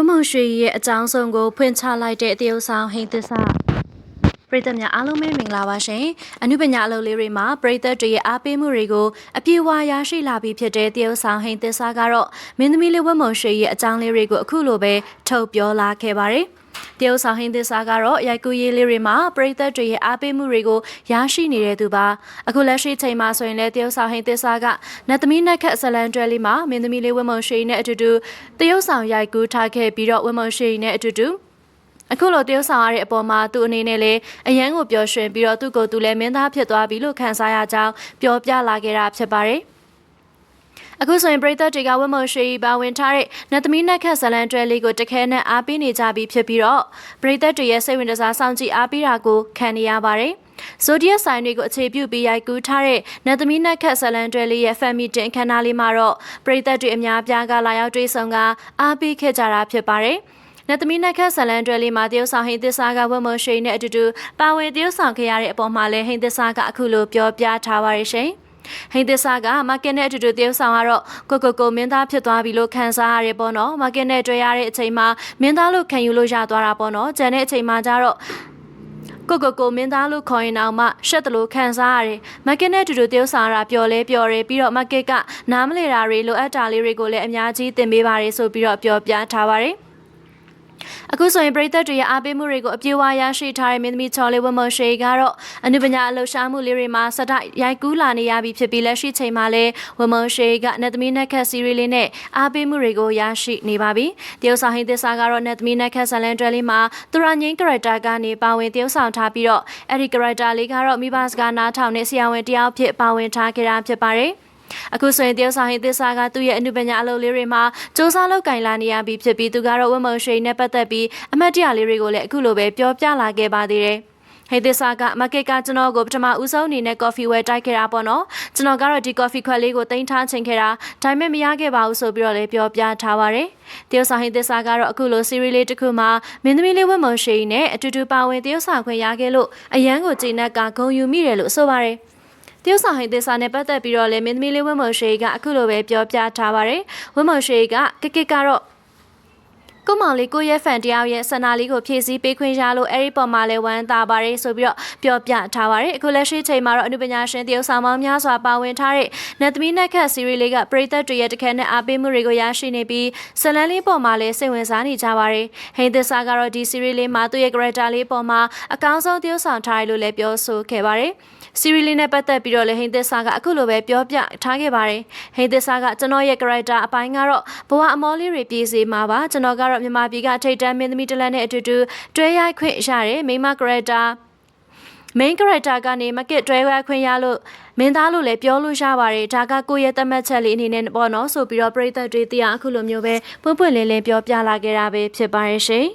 ဝမုံရွှေရဲ့အကြောင်းဆုံးကိုဖွင့်ချလိုက်တဲ့တရုတ်ဆောင်ဟိန်းသစ္စာပရိသတ်များအားလုံးပဲမင်္ဂလာပါရှင်အနုပညာအလုပ်လေးတွေမှာပရိသတ်တွေရဲ့အားပေးမှုတွေကိုအပြည့်အဝရရှိလာပြီဖြစ်တဲ့တရုတ်ဆောင်ဟိန်းသစ္စာကတော့မင်းသမီးလေးဝမုံရွှေရဲ့အကြောင်းလေးတွေကိုအခုလိုပဲထုတ်ပြောလာခဲ့ပါတယ် တရုတ်ဆောင်ဟင်းသစ္စာကတော့ရိုက်ကူးရေးလေးတွေမှာပရိသတ်တွေရဲ့အားပေးမှုတွေကိုရရှိနေတဲ့သူပါအခုလက်ရှိချိန်မှာဆိုရင်လည်းတရုတ်ဆောင်ဟင်းသစ္စာကနတ်သမီးနက်ခတ်ဇလန်တွဲလေးမှာမင်းသမီးလေးဝမုံရွှေနဲ့အတူတူတရုတ်ဆောင်ရိုက်ကူးထားခဲ့ပြီးတော့ဝမုံရွှေနဲ့အတူတူအခုလိုတရုတ်ဆောင်ရတဲ့အပေါ်မှာသူ့အနေနဲ့လည်းအရန်ကိုပျော်ရွှင်ပြီးတော့သူ့ကိုယ်သူလည်းမင်းသားဖြစ်သွားပြီလို့ခံစားရကြောင်းပြောပြလာခဲ့တာဖြစ်ပါတယ်။ အခုဆိုရင်ပရိသတ်တွေကဝတ်မုံရွှေပါဝင်ထားတဲ့နတ်သမီးနက်ခတ်ဇလန်တွဲလေးကိုတခဲနဲ့အားပေးနေကြပြီးဖြစ်ပြီးတော့ပရိသတ်တွေရဲ့စိတ်ဝင်စားစောင့်ကြည့်အားပေးတာကိုခံနေရပါတယ်။ဆိုဒီယက်ဆိုင်တွေကိုအခြေပြုပြီးရိုက်ကူးထားတဲ့နတ်သမီးနက်ခတ်ဇလန်တွဲလေးရဲ့ဖန်မီတင်ခန်းနာလေးမှာတော့ပရိသတ်တွေအများပြားကလာရောက်တွေ့ဆုံကအားပေးခဲ့ကြတာဖြစ်ပါတယ်။နတ်သမီးနက်ခတ်ဇလန်တွဲလေးမှာတရုတ်ဆောင်ဟိန်းသစ္စာကဝတ်မုံရွှေနဲ့အတူတူပါဝင်တရုတ်ဆောင်ခဲ့ရတဲ့အပေါ်မှာလည်းဟိန်းသစ္စာကအခုလိုပြောပြထားပါရရှင်။ ဟိန်းသစ္စာကမာကင်နဲ့အတူတူတရုတ်ဆောင်ကတော့ကိုကိုကိုမင်းသားဖြစ်သွားပြီလို့ခံစားရတယ်ပေါ့နော်။မာကင်နဲ့တွေ့ရတဲ့အချိန်မှာမင်းသားလို့ခံယူလို့ရသွားတာပေါ့နော်။ကျန်တဲ့အချိန်မှာကျတော့ကိုကိုကိုမင်းသားလို့ခေါ်ရင်တော့မှရှက်တယ်လို့ခံစားရတယ်။မက်ကက်နဲ့တူတူတရုတ်ဆောင်ရတာပျော်လဲပျော်တယ်ပြီးတော့မက်ကက်ကနားမလဲတာတွေလိုအပ်တာလေးတွေကိုလည်းအများကြီးသင်ပေးပါတယ်ဆိုပြီးတော့ပြောပြထားပါတယ်။ အခုဆိုရင်ပရိသတ်တွေရဲ့အားပေးမှုတွေကိုအပြည့်အဝရရှိထားတဲ့မင်းသမီးချော်လေးဝမရှိကတော့အနုပညာအလှရှားမှုလေးတွေမှာစတိုက်ရိုက်ကူးလာနေရပြီဖြစ်ပြီးလက်ရှိချိန်မှာလည်းဝမရှိကနတ်သမီးနက်ခတ်စီရီလေးနဲ့အားပေးမှုတွေကိုရရှိနေပါပြီ။တရုတ်ဆောင်ဟင်းသစ္စာကတော့နတ်သမီးနက်ခတ်ဇလန်တွဲလေးမှာသူရငင်းကရက်တာကနေပါဝင်တရုတ်ဆောင်ထားပြီးတော့အဲ့ဒီကရက်တာလေးကတော့မိဘစကားနားထောင်တဲ့ဆရာဝန်တယောက်ဖြစ်ပါဝင်ထားခဲ့တာဖြစ်ပါတယ်။ အခုဆိုရင်တရုတ်ဆောင်ဟင်းသစ္စာကသူ့ရဲ့အနုပညာအလုပ်လေးတွေမှာစ조사လုပ်ကင်လာနေရပြီဖြစ်ပြီးသူကတော့ဝတ်မုံရှိန်နဲ့ပတ်သက်ပြီးအမတ်တရလေးတွေကိုလည်းအခုလိုပဲပြောပြလာခဲ့ပါသေးတယ်ဟေးသစ္စာကမကက်ကကျွန်တော်ကိုပထမဦးဆုံးအနေနဲ့ကော်ဖီဝယ်တိုက်ခဲ့တာပေါ့နော်ကျွန်တော်ကတော့ဒီကော်ဖီခွက်လေးကိုတင်ထားချိန်ခဲ့တာဒါပေမဲ့မရခဲ့ပါဘူးဆိုပြီးတော့လည်းပြောပြထားပါတယ်တရုတ်ဆောင်ဟင်းသစ္စာကတော့အခုလိုစီရီလေးတစ်ခုမှာမင်းသမီးလေးဝတ်မုံရှိန်နဲ့အတူတူပါဝင်တရုတ်ဆောင်ခွင့်ရခဲ့လို့အရန်ကိုချိန်နဲ့ကဂုံယူမိတယ်လို့ဆိုပါတယ် တရုတ်ဆောင်ဟိသစ္စာနဲ့ပတ်သက်ပြီးတော့လည်းမင်းသမီးလေးဝင်းမော်ရှိကအခုလိုပဲပြောပြထားပါတယ်ဝင်းမော်ရှိကကကကတော့ ကိုမောင်လေးကိုရဲ့ဖန်တယောက်ရဲ့ဆန္ဒလေးကိုဖြည့်ဆည်းပေးခွင့်ရလို့အဲ့ဒီပေါ်မှာလည်းဝမ်းသာပါတယ်ဆိုပြီးတော့ပြောပြထားပါတယ်အခုလက်ရှိချိန်မှာတော့အနုပညာရှင်တရုတ်ဆောင်မောင်းများစွာပါဝင်ထားတဲ့နတ်သမီးနက်ခတ်စီရီလေးကပရိသတ်တွေရဲ့တခဲနဲ့အားပေးမှုတွေကိုရရှိနေပြီးဇလန်လေးပေါ်မှာလည်းစိတ်ဝင်စားနေကြပါတယ်ဟိန်းသစ္စာကတော့ဒီစီရီလေးမှာသူ့ရဲ့ character လေးပေါ်မှာအကောင်းဆုံးတရုတ်ဆောင်ထားတယ်လို့လည်းပြောဆိုခဲ့ပါတယ်စီရီလေးနဲ့ပတ်သက်ပြီးတော့လည်းဟိန်းသစ္စာကအခုလိုပဲပြောပြထားခဲ့ပါတယ်ဟိန်းသစ္စာကကျွန်တော်ရဲ့ character အပိုင်းကတော့ဘဝအမောလေးတွေပြည်စီမှာပါကျွန်တော်ကတော့မြန်မာပြည်ကထိတ်တန်းမင်းသမီးတလန်းနဲ့အတူတူတွဲရိုက်ခွင့်ရတယ်မိမ character main character ကနေ market တွဲရခွင့်ရလို့မင်းသားလို့လည်းပြောလို့ရပါတယ်ဒါကကိုယ့်ရဲ့သတ်မှတ်ချက်လေးအနေနဲ့ပေါ့နော်ဆိုပြီးတော့ပြည်သက်တွေတရားအခုလိုမျိုးပဲပွင့်ပွင့်လင်းလင်းပြောပြလာခဲ့တာပဲဖြစ်ပါရဲ့ရှင်